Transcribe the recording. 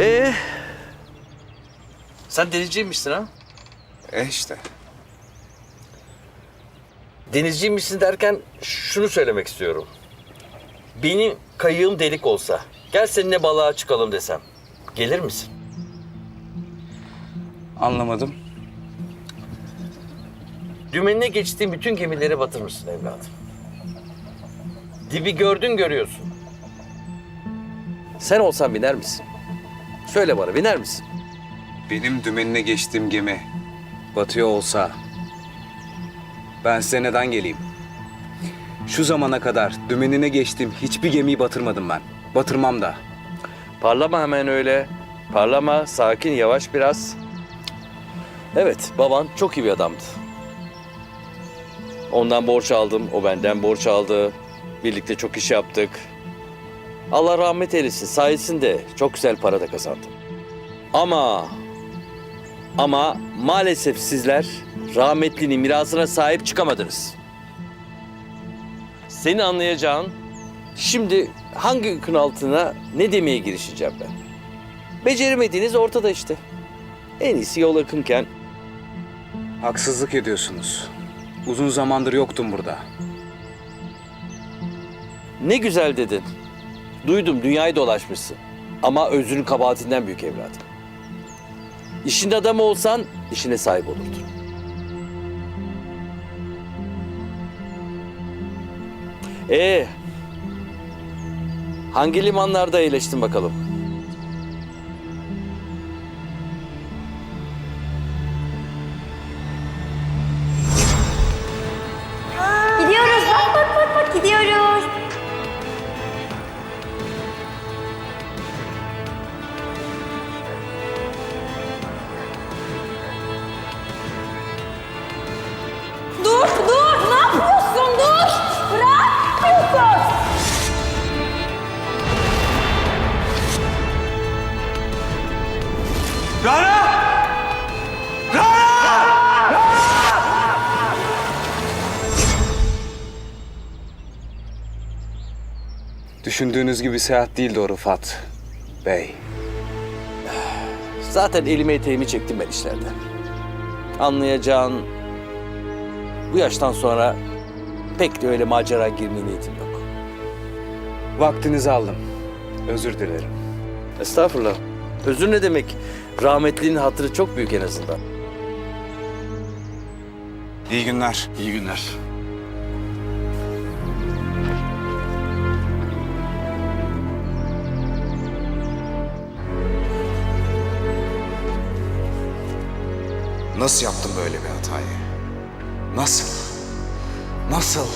Ee, sen denizciymişsin ha? E işte. Denizciymişsin derken şunu söylemek istiyorum. Benim kayığım delik olsa, gel seninle balığa çıkalım desem. Gelir misin? Anlamadım. Dümenine geçtiğin bütün gemileri batırmışsın evladım. Dibi gördün görüyorsun. Sen olsan biner misin? Söyle bana biner misin? Benim dümenine geçtiğim gemi batıyor olsa ben size neden geleyim? Şu zamana kadar dümenine geçtiğim hiçbir gemiyi batırmadım ben. Batırmam da. Parlama hemen öyle. Parlama, sakin, yavaş biraz. Evet, baban çok iyi bir adamdı. Ondan borç aldım, o benden borç aldı. Birlikte çok iş yaptık. Allah rahmet eylesin, sayesinde çok güzel para da kazandım. Ama, ama maalesef sizler rahmetlinin mirasına sahip çıkamadınız. Seni anlayacağın, şimdi hangi yükün altına ne demeye girişeceğim ben? Beceremediğiniz ortada işte. En iyisi yol yakınken Haksızlık ediyorsunuz. Uzun zamandır yoktum burada. ne güzel dedin. Duydum dünyayı dolaşmışsın. Ama özrün kabahatinden büyük evladım. İşin adamı olsan işine sahip olurdun. Ee, hangi limanlarda iyileştin bakalım? Düşündüğünüz gibi seyahat değildi o Rıfat Bey. Zaten elime eteğimi çektim ben işlerden. Anlayacağın bu yaştan sonra pek de öyle macera girmeye niyetim yok. Vaktinizi aldım. Özür dilerim. Estağfurullah. Özür ne demek? Rahmetlinin hatırı çok büyük en azından. İyi günler. İyi günler. Nasıl yaptım böyle bir hatayı? Nasıl? Nasıl?